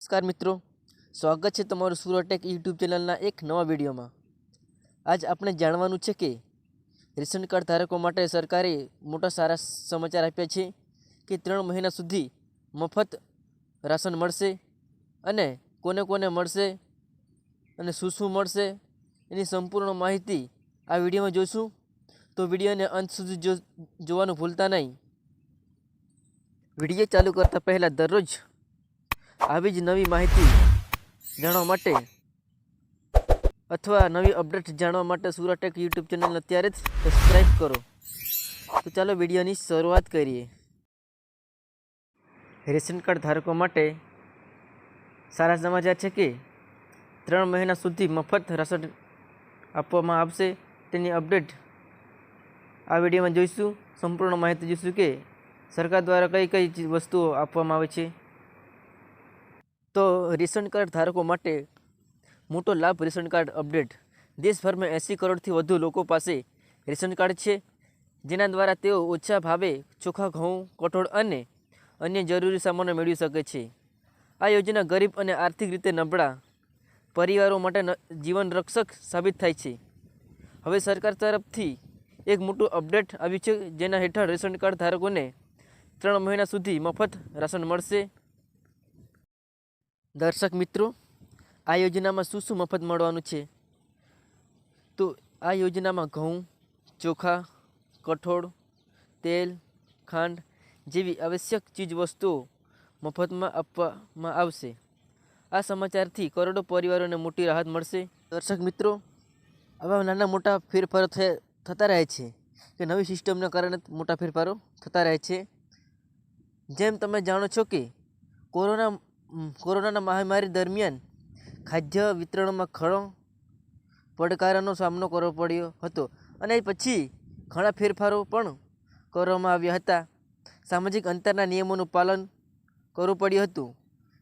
નમસ્કાર મિત્રો. સ્વાગત છે તમારું સુરટેક યુટ્યુબ ચેનલના એક નવા વિડીયોમાં. આજ આપણે જાણવાનું છે કે રેશન કાર્ડ ધારકો માટે સરકારે મોટા સારા સમાચાર આપ્યા છે કે ત્રણ મહિના સુધી મફત રાશન મળશે અને કોને કોને મળશે અને શું શું મળશે એની સંપૂર્ણ માહિતી આ વિડીયોમાં જોઈશું. તો વિડીયોને અંત સુધી જોવાનું ભૂલતા નહીં. વીડિયો ચાલુ કરતાં પહેલાં દરરોજ આવી જ નવી માહિતી જાણવા માટે અથવા નવી અપડેટ જાણવા માટે સુરટેક યુટ્યુબ ચેનલ અત્યારે જ સબસ્ક્રાઈબ કરો. તો ચાલો વિડીયોની શરૂઆત કરીએ. રેશન કાર્ડ ધારકો માટે સારા સમાચાર છે કે ત્રણ મહિના સુધી મફત રાશન આપવામાં આવશે તેની અપડેટ આ વિડીયોમાં જોઈશું. સંપૂર્ણ માહિતી જોઈશું કે સરકાર દ્વારા કઈ કઈ વસ્તુઓ આપવામાં આવે છે. તો રેશન કાર્ડ ધારકો માટે મોટો લાભ રેશન કાર્ડ અપડેટ. દેશભરમાં એંસી કરોડથી વધુ લોકો પાસે રેશન કાર્ડ છે. જેના દ્વારા તેઓ ઓછા ભાવે ચોખા ઘઉં, કઠોળ અને અન્ય જરૂરી સામાનો મેળવી શકે છે. આ યોજના ગરીબ અને આર્થિક રીતે નબળા પરિવારો માટે જીવન રક્ષક સાબિત થાય છે. હવે સરકાર તરફથી એક મોટું અપડેટ આવ્યું છે, જેના હેઠળ રેશન કાર્ડ ધારકોને ત્રણ મહિના સુધી મફત રાશન મળશે. દર્શક મિત્રો, આ યોજનામાં શું શું મફત મળવાનું છે? તો આ યોજનામાં ઘઉં, ચોખા, કઠોળ, તેલ, ખાંડ જેવી આવશ્યક ચીજ વસ્તુઓ મફતમાં આપવામાં આવશે. આ સમાચારથી કરોડો પરિવારોને મોટી રાહત મળશે. દર્શક મિત્રો, આવા નાના મોટા ફેરફારો થતા રહે છે કે નવી સિસ્ટમના કારણે મોટા ફેરફારો થતા રહે છે. જેમ તમે જાણો છો કે કોરોના કોરોનાના મહામારી દરમિયાન ખાદ્ય વિતરણમાં ઘણો પડકારોનો સામનો કરવો પડ્યો હતો અને પછી ઘણા ફેરફારો પણ કરવામાં આવ્યા હતા. સામાજિક અંતરના નિયમોનું પાલન કરવું પડ્યું હતું.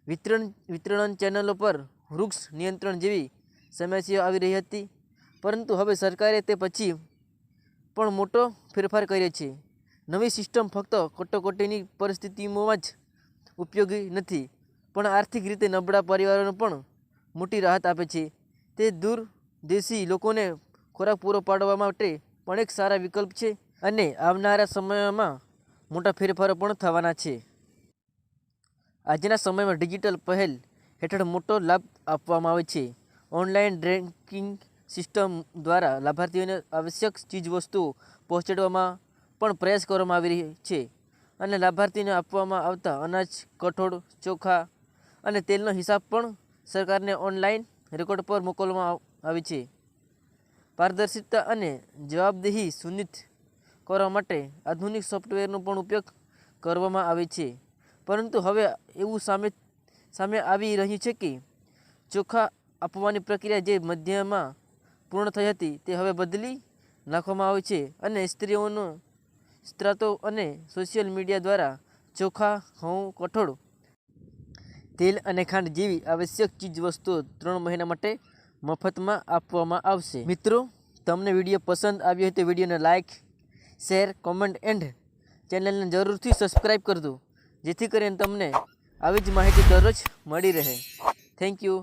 વિતરણ વિતરણ ચેનલો પર વૃક્ષ નિયંત્રણ જેવી સમસ્યાઓ આવી રહી હતી. પરંતુ હવે સરકારે તે પછી પણ મોટો ફેરફાર કર્યો છે. નવી સિસ્ટમ ફક્ત કટોકટીની પરિસ્થિતિઓમાં જ ઉપયોગી નથી. પણ આર્થિક રીતે નબળા પરિવારોને પણ મોટી રાહત આપે છે. તે દૂર દેશી લોકોને ખોરાક પૂરો પાડવા માટે પણ એક સારા વિકલ્પ છે અને આવનારા સમયમાં મોટા ફેરફારો પણ થવાના છે. આજના સમયમાં ડિજિટલ પહેલ હેઠળ મોટો લાભ આપવામાં આવે છે. ઓનલાઈન ડ્રેન્કિંગ સિસ્ટમ દ્વારા લાભાર્થીઓને આવશ્યક ચીજવસ્તુઓ પહોંચાડવામાં પણ પ્રયાસ કરવામાં આવી રહી છે અને લાભાર્થીને આપવામાં આવતા અનાજ, કઠોળ, ચોખા અને તેલનો હિસાબ પણ સરકારને ઓનલાઈન રેકોર્ડ પર મોકલવામાં આવી છે. પારદર્શિતા અને જવાબદેહી સુનિશ્ચિત કરવા માટે આધુનિક સોફ્ટવેરનો પણ ઉપયોગ કરવામાં આવે છે. પરંતુ હવે એવું સામે સામે આવી રહ્યું છે કે ચોખા આપવાની પ્રક્રિયા જે મધ્યમાં પૂર્ણ થઈ હતી તે હવે બદલી નાખવામાં આવે છે અને સ્ત્રીઓનો સ્ત્રાતો અને સોશિયલ મીડિયા દ્વારા ચોખા, ઘઉં, કઠોળ તેલ અને ખાંડ જેવી આવશ્યક ચીજ વસ્તુઓ ત્રણ મહિના માટે મફતમાં આપવામાં આવશે. મિત્રો, તમને વીડિયો પસંદ આવ્યો હોય તો વિડીયોને લાઇક શેર, કોમેન્ટ એન્ડ ચેનલને જરૂરથી સબસ્ક્રાઈબ કરજો. જેથી કરીને તમને આવી જ માહિતી દરરોજ મળી રહે. Thank you.